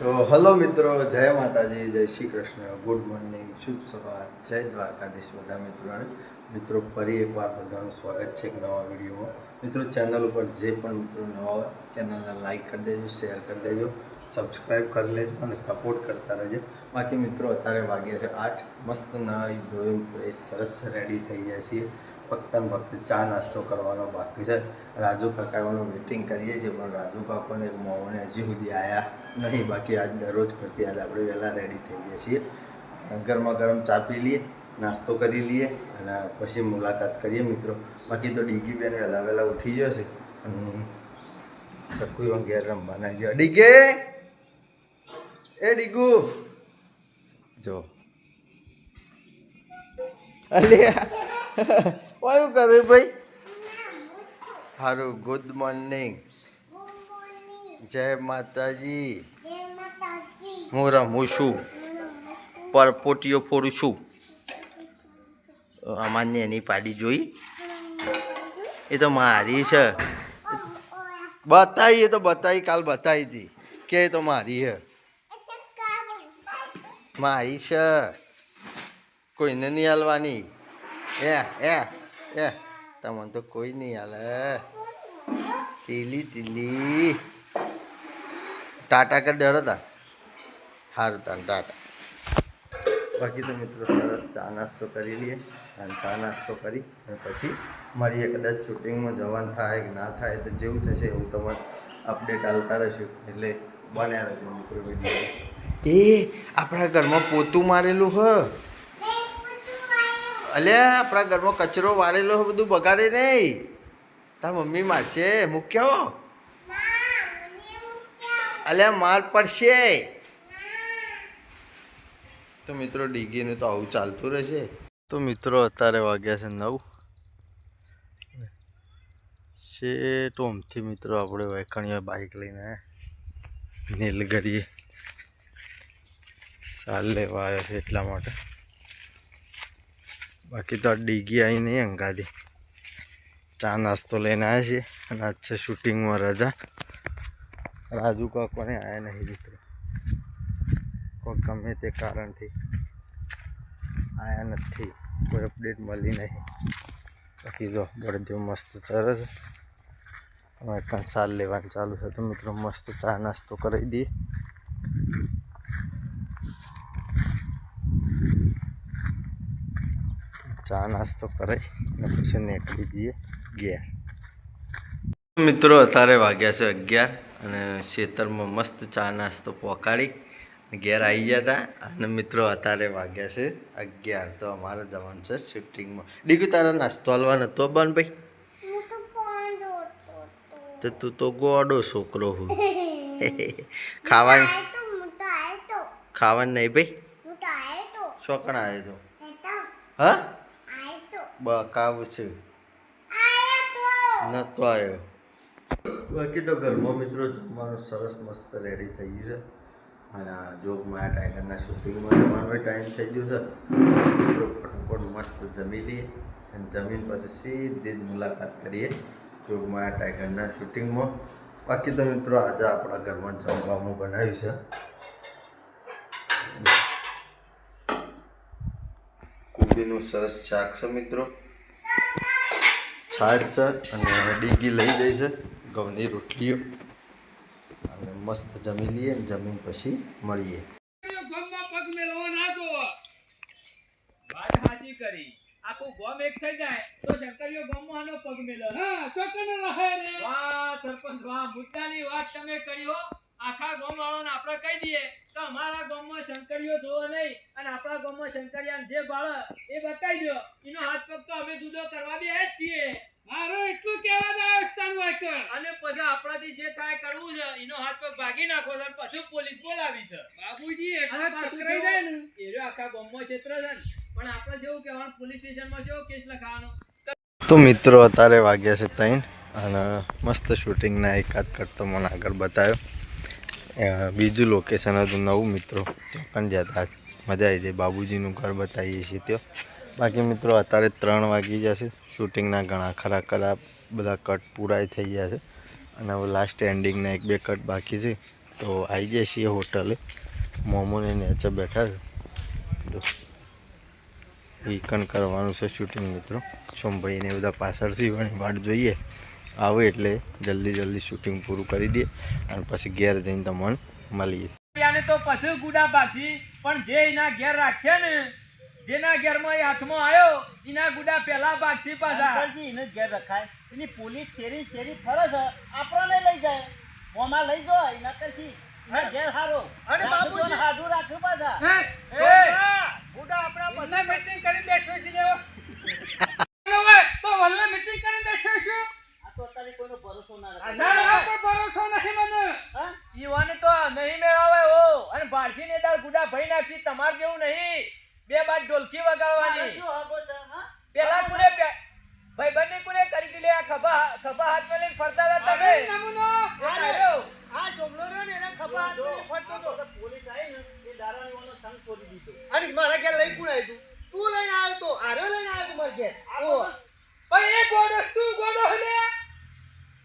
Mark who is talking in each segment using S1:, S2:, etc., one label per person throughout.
S1: તો હલો મિત્રો, જય માતાજી, જય શ્રી કૃષ્ણ. ગુડ મોર્નિંગ શુભ સવાર. જય દ્વારકાધીશ બધા મિત્રોને. મિત્રો, ફરી એકવાર બધાનું સ્વાગત છે એક નવા વિડીયોમાં. મિત્રો, ચેનલ ઉપર જે પણ મિત્રો નવા હોય, ચેનલને લાઈક કરી દેજો શેર કરી દેજો સબસ્ક્રાઈબ કરી લેજો અને સપોર્ટ કરતા રહેજો. બાકી મિત્રો, અત્યારે વાગ્યા છે આઠ. મસ્ત નાળી ફ્રેશ સરસ રેડી થઈ જાય છીએ. ફક્ત ને ફક્ત ચા નાસ્તો કરવાનો બાકી છે. રાજુ કાકાઓનું વેટિંગ કરીએ છીએ, પણ રાજુ કાકોને મોને હજી સુધી આવ્યા નહીં. બાકી આજ દરરોજ કરતી આજ આપણે વહેલા રેડી થઈ ગયા છીએ. ગરમા ગરમ ચા પી લઈએ, નાસ્તો કરી લઈએ અને પછી મુલાકાત કરીએ મિત્રો. બાકી તો ડીગી બેન વહેલા વહેલા ઉઠી જશે ચક્કુ ઘેર રમવાના ગયો ડીગે! એ ડીગુ! જો. અલ્યા. વાયું કર્યું ભાઈ. સારું ગુડ મોર્નિંગ જય માતાજી. હું રમું છું. પરપોટીઓ ફોડું છું. અમારને એની પાડી જોઈ. એ તો મારી છે. બતાવી એ તો બતાવી કાલ બતાવી હતી. કે તો મારી છે. મારી છે. કોઈને નહીં હાલવાની. એ એ. એ, તમને તો કોઈ નહીં હાલે. ટીલી ટીલી. ટાટા કરી દેડો તા. સારું તાન, ટાટા. બાકી તો મિત્રો સરસ ચા નાસ્તો કરી લઈએ અને ચા નાસ્તો કરી અને પછી મળીએ કદાચ શૂટિંગમાં જવાનું થાય કે ના થાય તો જેવું થશે એવું તમારે અપડેટ હાલતા રહીશું. એટલે બન્યા રહેજો મિત્રો એ, આપણા ઘરમાં પોતું મારેલું હ. અલ્યા આપણા ઘરમાં કચરો વાળેલો બધું બગાડે નહીં. તાર મમ્મી મારશે, મૂક્યો? અલ્યા માર પડશે. તો મિત્રો, ડીગીનું તો આવું ચાલતું રહેશે. તો મિત્રો, અત્યારે વાગ્યા છે નવ. છે ટોમથી મિત્રો, આપણે વૈકણીએ બાઇક લઈને. નીલગરીએ ચાલ લેવા આવ્યો છે એટલા માટે. બાકી તો આ ડીગી આવી નહીં અંગાદી ચા નાસ્તો લઈને આવ્યા છીએ અને આજ છે શૂટિંગમાં રજા. રાજુ કાકોને આવ્યા નહીં દીકરો કોઈ ગમે તે કારણથી આવ્યા નથી. કોઈ અપડેટ મળી નહીં. બાકી જો બળદેવ મસ્ત ચરે છે. હવે કાં લેવાનું ચાલુ છે તો મિત્રો મસ્ત ચા નાસ્તો કરી દઈએ. ચા નાસ્તો કરાઈ અને પછી નીકળી જઈએ અગિયાર મિત્રો અત્યારે વાગ્યા છે અગિયાર અને ખેતરમાં મસ્ત ચા નાસ્તો પોકાડી ઘેર આવી ગયા હતા અને મિત્રો અત્યારે વાગ્યા છે અગિયાર. તો અમારે જવાનું છે શિફ્ટિંગમાં. ડીકુ તારા નાસ્તો હલવા નતો બન ભાઈ? તો તું. તો ગોડો છોકરો હું. ખાવાનું? ખાવાનું નહીં ભાઈ? છોકરા આવ્યો તો. હા? બકાવું છે. નતો આવ્યો બાકી તો ઘરમાં મિત્રો જમવાનું સરસ મસ્ત રેડી થઈ ગયું છે. અને આ જોગમાં ટાઈગરના શૂટિંગમાં જવાનો ટાઈમ થઈ ગયો છે. મિત્રો ફટાફટ મસ્ત જમી લઈએ અને જમીન પછી સીધી જ મુલાકાત કરીએ જોગમાં ટાઈગરના શૂટિંગમાં બાકી તો મિત્રો આજે આપણા ઘરમાં જમવાનું બનાવ્યું છે. કોબીનું સરસ શાક છે મિત્રો. છાશ છે અને ડીગી લઈ જાય છે ઘઉંની રોટલીઓ. અને મસ્ત જમી લઈએ જમીન પછી મળીએ.
S2: કરી. આખું ગોમ એક થઈ જાય તો શંકરીયો ગોમમાં આનો પગ રહે વાહ, સરપંચ, વાહ, મુદ્દાની વાત તમે કરી હો. આખા ગામ વાળાને આપણે કહી દઈએ તો અમારા ગામમાં શંકરીઓ જોવો નહીં અને આપણા ગામમાં શંકરિયાને જે ભાળે એ બતાવી દો. એનો હાથ પગ તો અમે જુદો કરવા બે જ છીએ. અને પછી આપણાથી જે થાય કરવું છે એનો હાથ પગ ભાગી નાખો છે પછી પોલીસ બોલાવી છે. અને પાછું જો, એ આખા ગામમાં ક્ષેત્ર છે ને. પણ આપણે જેવું કહેવાનું પોલીસ સ્ટેશનમાં કેવો કેસ લખાવાનો.
S1: તો મિત્રો અત્યારે વાગ્યા છે ત્રણ અને મસ્ત શૂટિંગના એકાદ કટ તો મને આગળ બતાવ્યો બીજું લોકેશન હતું, નવું મિત્રો. ચોકન જતા. મજા આવી જાય બાબુજીનું ઘર બતાવીએ છીએ ત્યાં. બાકી મિત્રો, અત્યારે ત્રણ વાગી જશે શૂટિંગના ઘણા ખરા ખરા બધા કટ પૂરા થઈ ગયા છે. અને હવે લાસ્ટ એન્ડિંગના એક બે કટ બાકી છે. તો આવી જઈએ છીએ હોટલે. મોમોને નીચે બેઠા છે. તો વીકન કરવાનું છે શૂટિંગ મિત્રો. સોમભાઈને બધા પાછળથી વાટ જોઈએ. આવે એટલે જલ્દી જલ્દી શૂટિંગ પૂરું કરી દઈએ અને પછી ઘેર જઈને તમને મળીએ.
S2: તો પછી ગુડા પાછી પણ જે એના ઘેર રાખશે ને જેના ઘેરમાં એ હાથમાં આવ્યો એના ગુડા પહેલા પાછી
S3: પાછા. એને ઘેર રખાય. એની પોલીસ શેરી શેરી ફરે છે. આપણને લઈ જાય. મોમાં લઈ જાય એના પછી એના ઘેર હારો.
S2: અને બાબુ
S3: હાડું રાખ્યું પાછા
S2: બુડા આપણા પછી મીટિંગ કરી બેઠો છે લેવો હવે તો વલ્લે મીટિંગ કરી બેઠો છું
S3: આ તો અત્યારે કોઈનો ભરોસો ના
S2: ના
S3: રાખે
S2: ના પર ભરોસો નહીં મને
S3: હા?
S2: ઈવાને તો નહીં મેળાવે હો અને ભારતી ને દાળ ગુડા ભઈ નાખી તમાર જેવું નહીં બે બાદ ઢોલકી
S3: મારે
S2: વગાડવાની
S3: શું હગો છે, હા?
S2: પેલા કુને ભાઈ બંને કુને કરી દીલે આ ખભા ખભા હાથમાં લઈને ફરતા હતા તમે? નમૂનો!
S3: આ જોગલો રહ્યો ને એના ખભા હાથમાં ફરતો હતો. પોલીસ આવી ને એ દારૂડીઓનો સંગ છોડી દીધો.
S4: અને મારા ઘેર લઈ કુણ આવ્યું તું? તું લઈને આવ્યો તો? આરો લઈને આવ્યો મારા ઘેર? ઓ
S2: ભાઈ એ ગોડો તું ગોડો હલે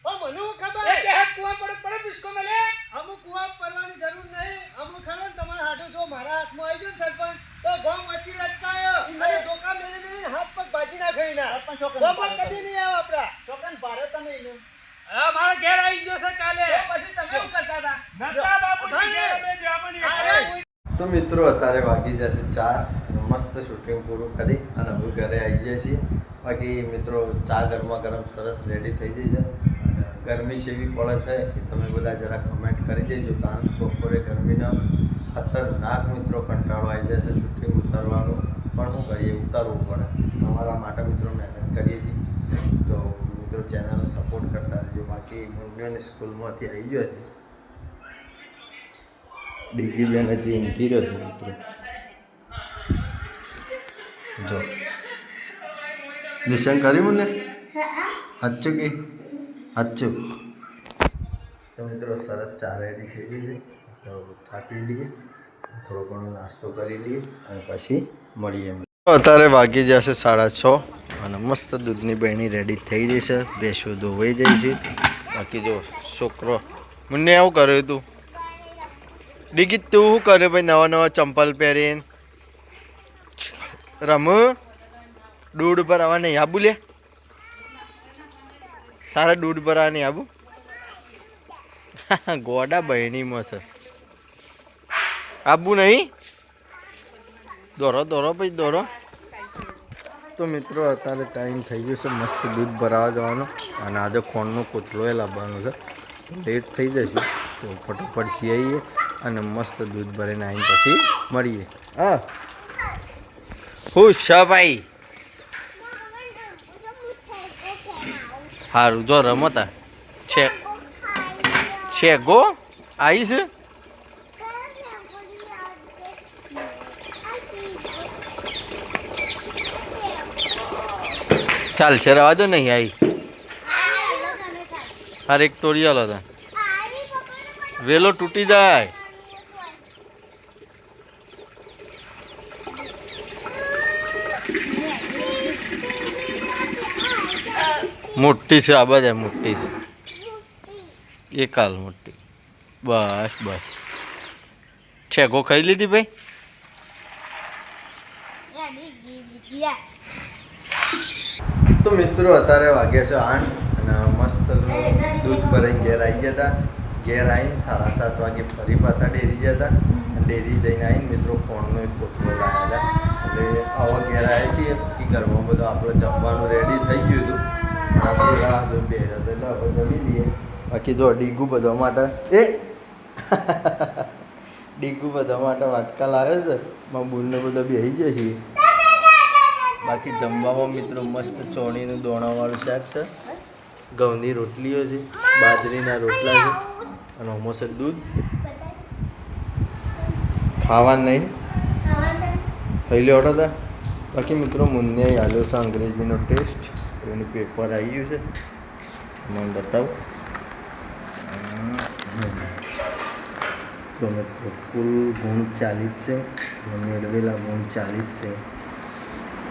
S4: ઓ મને ખબર?
S2: એ કે કુવા પડે? પડે પુષ્કો મળે
S4: અમુક કુવા પડવાની જરૂર નહીં. અમુક ખરો ને તમારા હાથો જો મારા હાથમાં આવી ગયો ને સરપંચ ગોમ વચ્ચે લટકાયો અને ધોકા મેલી મેલી હાથ પગ ભાજી નાખે એના.
S3: સરપંચ છોકરાને
S4: ગોમ પર કદી નહીં આવે આપડા
S3: છોકરા ભારે તમે એને.
S2: હા મારા ઘેર આવી ગયો છે કાલે. પછી તમે શું કરતા હતા? નતા બાપુજી
S4: અરે,
S1: તો મિત્રો અત્યારે વાગી જશે ચાર. મસ્ત શૂટિંગ પૂરું કરી અને અમે ઘરે આવી જઈએ છીએ. બાકી મિત્રો ચા ગરમા ગરમ સરસ રેડી થઈ જાય છે. ગરમી જેવી પડે છે એ તમે બધા જરા કમેન્ટ કરી દેજો કારણ કે બપોરે ગરમીના ખતરનાક મિત્રો કંટાળો આવી જશે શૂટિંગ ઉતારવાનું. પણ શું કરીએ, ઉતારવું પડે. તમારા માટે મિત્રો મહેનત કરીએ છીએ. તો મિત્રો ચેનલને સપોર્ટ કરતા રહેજો. બાકી મુન્યોની સ્કૂલમાંથી આવી ગયો છે. ડીજી બેન હજી ઊંઘી રહ્યો છે, મિત્રો. જો. લેસન કર્યું ને હાચું કે? હાચું તો મિત્રો સરસ ચારેડી થઈ ગઈ છે. તો થાકી લઈએ થોડો ઘણો નાસ્તો કરી લઈએ અને પછી મળીએ અત્યારે વાગી જશે સાડા છ અને મસ્ત દૂધની બહેણી રેડી થઈ ગઈ છે. ધોવાઈ જાય બાકી જો છોકરો મને આવું કર્યું તું ડિગી તું શું કર્યું ભાઈ નવા નવા ચંપલ પહેરીને? રમ, દૂધ આવવા નહીં આબુ લે. તારા દૂધ પર આવવા નહીં આબુ? ગોડા બહેણીમાં છે. આબુ નહીં? દોરો દોરો પછી દોરો. તો મિત્રો અત્યારે ટાઈમ થઈ ગયો છે. મસ્ત દૂધ ભરાવા જવાનો. અને આજે ખોણનો કોથળો એ લાવવાનો છે. લેટ થઈ જશે. તો ફટોફટ જઈએ આવીએ અને મસ્ત દૂધ ભરીને આવીને પછી મળીએ. હા. ખુશ છે ભાઈ. સારું જો રમતા છે. છે ગો? આવીશ ચાલ છે રવા દો નહીં આવી હાર એક તોડી આલો તા વેલો તૂટી જાય મોટી છે આ બધા મોટી છે એક હાલ મોટી બસ બસ છેગો ખાઈ લીધી ભાઈ તો મિત્રો, અત્યારે વાગ્યા છે આઠ અને મસ્ત દૂધ ભરાઈ ઘેર આવી ગયા હતા. ઘેર આવીને સાડા સાત વાગે ફરી પાછા ડેરી ગયા હતા. ડેરી જઈને આવીને મિત્રો ફોનનો એક પોતલો લાવ્યા હતા. એટલે આવા ઘેર આવ્યા છીએ. કે ઘરમાં બધું આપણે જમવાનું રેડી થઈ ગયું હતું. પણ આપણે રાહ જો બે એટલે આપણે જમી લઈએ. બાકી જો ડીગુ બધા માટે, એ! ડીગુ બધા માટે વાટકા લાવ્યો છે. મારા બુનને બધો બેસી ગયો છીએ. બાકી જમવામાં મિત્રો, મસ્ત ચોણીનું દોણાવાળું શાક છે. ઘઉંની રોટલીઓ છે, બાજરીના રોટલા છે, અને છે દૂધ. ખાવા નહીં. થઈ લ્યો ઓર્ડર હતા બાકી મિત્રો મુન્ને આવ્યો છે અંગ્રેજીનો ટેસ્ટ એનું પેપર આવી ગયું છે. મને બતાવું. તો મિત્રો કુલ ગુણ ચાલીસ છે. મેળવેલા ગુણ ચાલીસ છે.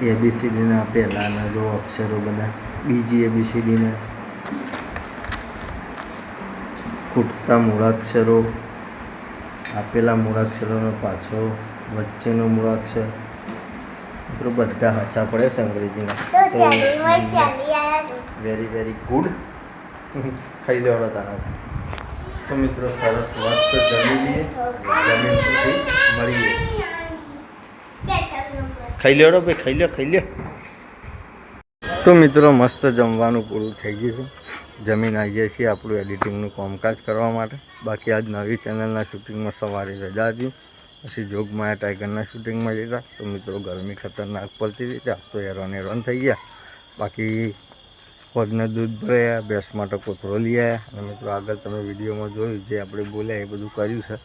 S1: એબીસીડીના પહેલાંના જો અક્ષરો બધા. બીજી એબીસીડીના ખૂટતા મૂળાક્ષરો આપેલા મૂળાક્ષરોનો પાછો વચ્ચેનો મૂળાક્ષર. મિત્રો બધા હાચા પડે છે અંગ્રેજીના. વેરી વેરી ગુડ ખાઈ લેવાનો તારા. તો મિત્રો સરસ મસ્ત જમી લઈએ. જમીન મળીએ. ખાઈ લેવાનો ભાઈ, ખાઈ લે ખાઈ લે તો મિત્રો, મસ્ત જમવાનું પૂરું થઈ ગયું છે. જમીન આવીએ છીએ આપણું એડિટિંગનું કામકાજ કરવા માટે. બાકી આજ નવી ચેનલના શૂટિંગમાં સવારે રજા હતી. પછી જોગમાયા ટાઈગરના શૂટિંગમાં જતા. તો મિત્રો, ગરમી ખતરનાક પડતી હતી. ત્યાં તો હેરાન હેરાન થઈ ગયા. બાકી પગને દૂધ ભરાયા, ભેંસ માટે કોથરો લઈ આવ્યા. અને મિત્રો, આગળ તમે વિડીયોમાં જોયું, જે આપણે બોલ્યા એ બધું કર્યું છે.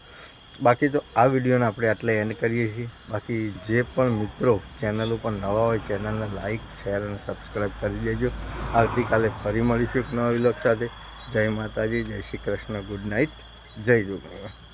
S1: બાકી તો આ વિડીયોને આપણે આટલે એન્ડ કરીએ છીએ. બાકી જે પણ મિત્રો ચેનલ ઉપર નવા હોય ચેનલને લાઇક શેર અને સબસ્ક્રાઈબ કરી દેજો. આવતીકાલે ફરી મળીશું એક નવા વિલોક સાથે. જય માતાજી, જય શ્રી કૃષ્ણ ગુડ નાઇટ જય જોગણી